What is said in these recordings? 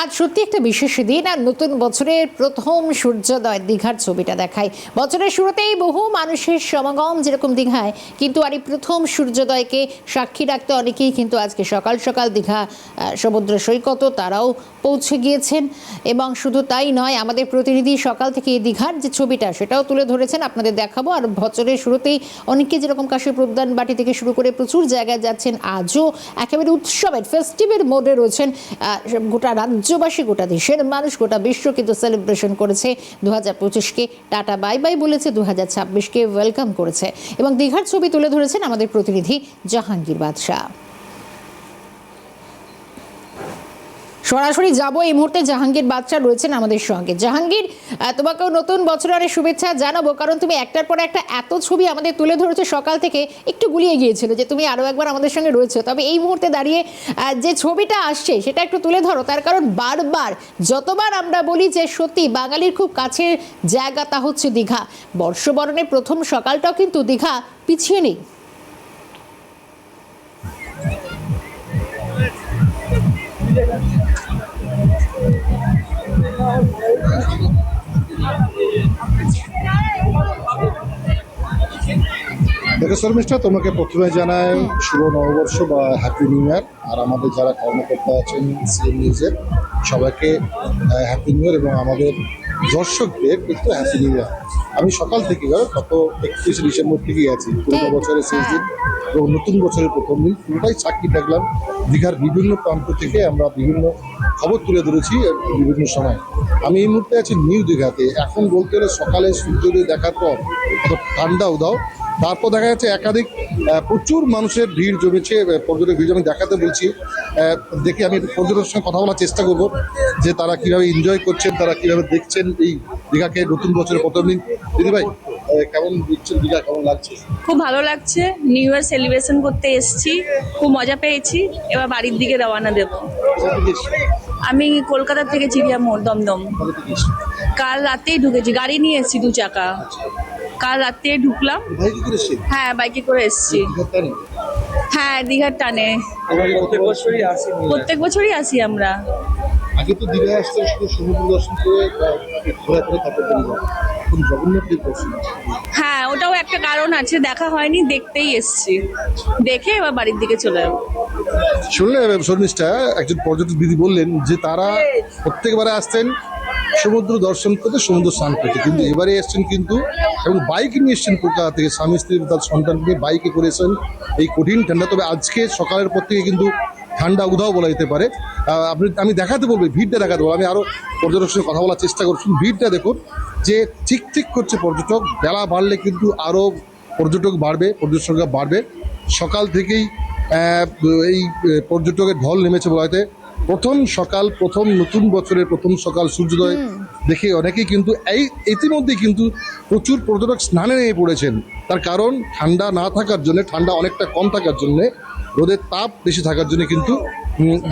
আজ সত্যি একটা বিশেষ দিন, আর নতুন বছরের প্রথম সূর্যোদয় দীঘার ছবিটা দেখায়। বছরের শুরুতেই বহু মানুষের সমাগম যেরকম দীঘায়, কিন্তু আর এই প্রথম সূর্যোদয়কে সাক্ষী রাখতে অনেকেই কিন্তু আজকে সকাল সকাল দীঘা সমুদ্র সৈকতও তারাও পৌঁছে গিয়েছেন। এবং শুধু তাই নয়, আমাদের প্রতিনিধি সকাল থেকে দীঘার যে ছবিটা, সেটাও তুলে ধরেছেন। আপনাদের দেখাবো, আর বছরের শুরুতেই অনেকে যেরকম কাশীর প্রদান বাটি থেকে শুরু করে প্রচুর জায়গায় যাচ্ছেন, আজও একেবারে উৎসবের ফেস্টিভের মোডে রয়েছেন গোটা গোটা রাজ্যবাসী গোটা দেশের মানুষ গোটা বিশ্ব কিন্তু সেলিব্রেশন করেছে। দু হাজার পঁচিশকে টাটা বাই বাই বলেছে দু হাজার ছাব্বিশকে ওয়েলকাম করেছে। এবং দীঘার ছবি তুলে ধরেছেন আমাদের প্রতিনিধি জাহাঙ্গীর বাদশাহ। সরাসরি যাব এই মুহূর্তে। জাহাঙ্গীর বাদশা রয়েছেন আমাদের সঙ্গে। জাহাঙ্গীর তোমাকেও নতুন বছরের শুভেচ্ছা জানাব, কারণ তুমি একটার পর একটা এত ছবি আমাদের তুলে ধরেছো সকাল থেকে, একটু গুলিয়ে গিয়েছিল যে তুমি আরও একবার আমাদের সঙ্গে রয়েছো। তবে এই মুহূর্তে দাঁড়িয়ে যে ছবিটা আসছে সেটা একটু তুলে ধরো, তার কারণ বারবার, যতবার আমরা বলি যে সত্যি বাঙালির খুব কাছের জায়গা তা হচ্ছে দীঘা। বর্ষবরণের প্রথম সকালটাও কিন্তু দীঘা, পিছিয়ে নেই। thank দেখো শর্মিষ্ঠা তোমাকে প্রথমে জানাই শুভ নববর্ষ বা হ্যাপি নিউ ইয়ার আর আমাদের যারা কর্মকর্তা আছেন সিএম নিউজের সবাইকে হ্যাপি নিউ ইয়ার এবং আমাদের দর্শকদের কিন্তু হ্যাপি নিউ ইয়ার আমি সকাল থেকে গত একত্রিশে ডিসেম্বর থেকেই আছি। পুরোনো বছরের শেষ দিন এবং নতুন বছরের প্রথম দিন। পুরোটাই সাক্ষী থাকলাম দীঘার বিভিন্ন প্রান্ত থেকে আমরা বিভিন্ন খবর তুলে ধরেছি বিভিন্ন সময়। আমি এই মুহূর্তে আছি নিউ দীঘাতে। এখন বলতে গেলে সকালে সূর্যোদয় দেখার পর এত ঠান্ডা উদাও তারপর দেখা যাচ্ছে একাধিক প্রচুর মানুষের ভিড় জমেছে পর্যটক ভিড় আমি দেখাতে বলছি। দেখে আমি পর্যটকের সঙ্গে কথা বলার চেষ্টা করব যে তারা কীভাবে এনজয় করছেন তারা কীভাবে দেখছেন এই দীঘাকে নতুন বছরের প্রথম দিন। দিদি ভাই কেমন দেখছেন দীঘা কেমন লাগছে? খুব ভালো লাগছে। নিউ ইয়ার সেলিব্রেশন করতে এসেছি খুব মজা পেয়েছি। এবার বাড়ির দিকে রওনা দেব। আমি কলকাতা থেকে চিড়িয়া মোড় দমদম? কাল রাতেই ঢুকেছি গাড়ি নিয়ে এসেছি দু চাকা। কাল রাতে ঢুকলাম? হ্যাঁ বাইকে করে এসেছি? হ্যাঁ দীঘার টানে। প্রত্যেক বছরই আসি প্রত্যেক বছরই আসি আমরা। আগে তো দীঘায় আসতেন শুধু সমুদ্র দর্শন করে বা তারপর এখন জগন্নাথ দেব দর্শন হ্যাঁ ওটাও একটা কারণ আছে দেখা হয়নি দেখতেই এসেছি। দেখে এবার বাড়ির দিকে চলে যাব। শুনলে শর্মিষ্ঠা একজন পর্যটক দিদি বললেন যে তারা প্রত্যেকবারে আসতেন সমুদ্র দর্শন করতে সমুদ্র স্নান করতে। কিন্তু এবারে এসছেন কিন্তু, এবং বাইক নিয়ে এসছেন কলকাতা থেকে। স্বামী স্ত্রী তার সন্তানকে বাইকে করে এসেছেন। এই কঠিন ঠান্ডা, তবে আজকে সকালের পর থেকে কিন্তু ঠান্ডা, উধাও বলা যেতে পারে। আপনি, আমি দেখাতে বলব ভিড়টা দেখাতে বলব। আমি আরও পর্যটকের সঙ্গে কথা বলার চেষ্টা করছি। ভিড়টা দেখুন, যে ঠিক ঠিক করছে পর্যটক, বেলা বাড়লে কিন্তু আরও পর্যটক বাড়বে পর্যটক সংখ্যা বাড়বে। সকাল থেকেই এই পর্যটকের ঢল নেমেছে বলাতে প্রথম সকাল প্রথম নতুন বছরের প্রথম সকাল সূর্যোদয় দেখে অনেকেই কিন্তু এই ইতিমধ্যেই কিন্তু প্রচুর পর্যটক স্নানে নেমে পড়েছেন। তার কারণ ঠান্ডা না থাকার জন্য ঠান্ডা অনেকটা কম থাকার জন্য রোদের তাপ বেশি থাকার জন্য কিন্তু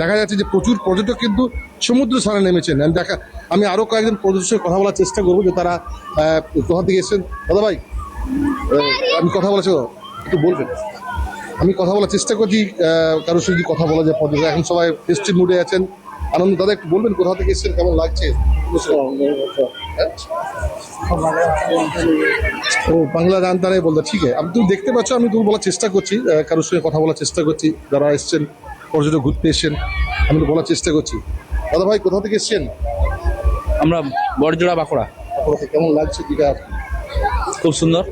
দেখা যাচ্ছে যে প্রচুর পর্যটক কিন্তু সমুদ্র স্নানে নেমেছেন। আমি দেখা আমি আরও কয়েকজন পর্যটকের সঙ্গে কথা বলার চেষ্টা করব যে তারা কোথা থেকে এসেছেন। দাদা ভাই আমি কথা বলেছি একটু বলবেন। আমি কথা বলার চেষ্টা করছি কারোর সঙ্গে কথা বলা যায় পর্যটক এখন সবাই ফেস্টিভ মুডে আছেন। আনন্দ দাদা একটু বলবেন কোথা থেকে এসেছেন কেমন লাগছে? ও বাংলা জানতা তারাই বলতে ঠিক আছে। আমি তুমি দেখতে পাচ্ছ আমি তুমি বলার চেষ্টা করছি কারোর সঙ্গে কথা বলার চেষ্টা করছি যারা এসছেন পর্যটক ঘুরতে এসছেন আমি তো বলার চেষ্টা করছি। দাদা ভাই কোথা থেকে এসছেন? আমরা বড়জোড়া বাঁকুড়া। কেমন লাগছে দীঘা? খুব সুন্দর।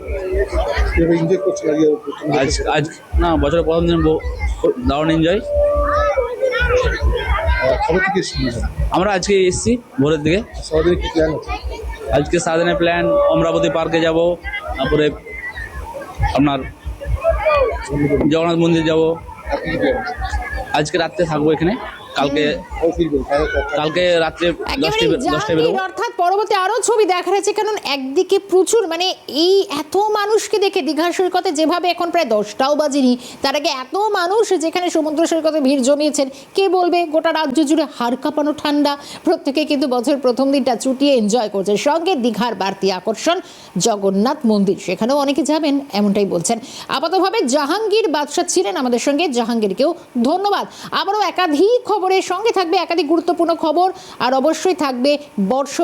এনজয় প্রথম আজ আজ না বছরের প্রথম দিন দারুণ এনজয় কবে থেকে এসেছেন আমরা আজকে এসেছি ভোরের দিকে। সারাদিনে কি প্ল্যান আছে? আজকে সারাদিনের প্ল্যান অমরাবতী পার্কে যাব তারপরে আপনার জগন্নাথ মন্দির যাব। আজকে রাত্রে থাকব এখানে কালকে কালকে- রাত্রে দশটায় দশটায় বেরোবো। পরবর্তী আরও ছবি দেখা যাচ্ছে, কারণ একদিকে প্রচুর মানে এই এত মানুষকে দেখে দীঘা সৈকতে যেভাবে এখন প্রায় দশটাও বাজেনি, তার আগে এত মানুষ যেখানে সমুদ্র সৈকতে ভিড় জমিয়েছেন, কে বলবে গোটা রাজ্য জুড়ে হাড় কাঁপানো ঠান্ডা, প্রত্যেকে কিন্তু বছরের প্রথম দিনটা চুটিয়ে এনজয় করছে, সঙ্গে দীঘার বাড়তি আকর্ষণ, জগন্নাথ মন্দির, সেখানেও অনেকে যাবেন, এমনটাই বলছেন। আপাতভাবে জাহাঙ্গীর বাদশাহ ছিলেন আমাদের সঙ্গে, জাহাঙ্গীরকেও ধন্যবাদ। আবারও একাধিক খবরের সঙ্গে থাকবে, একাধিক গুরুত্বপূর্ণ খবর, আর অবশ্যই থাকবে বর্ষ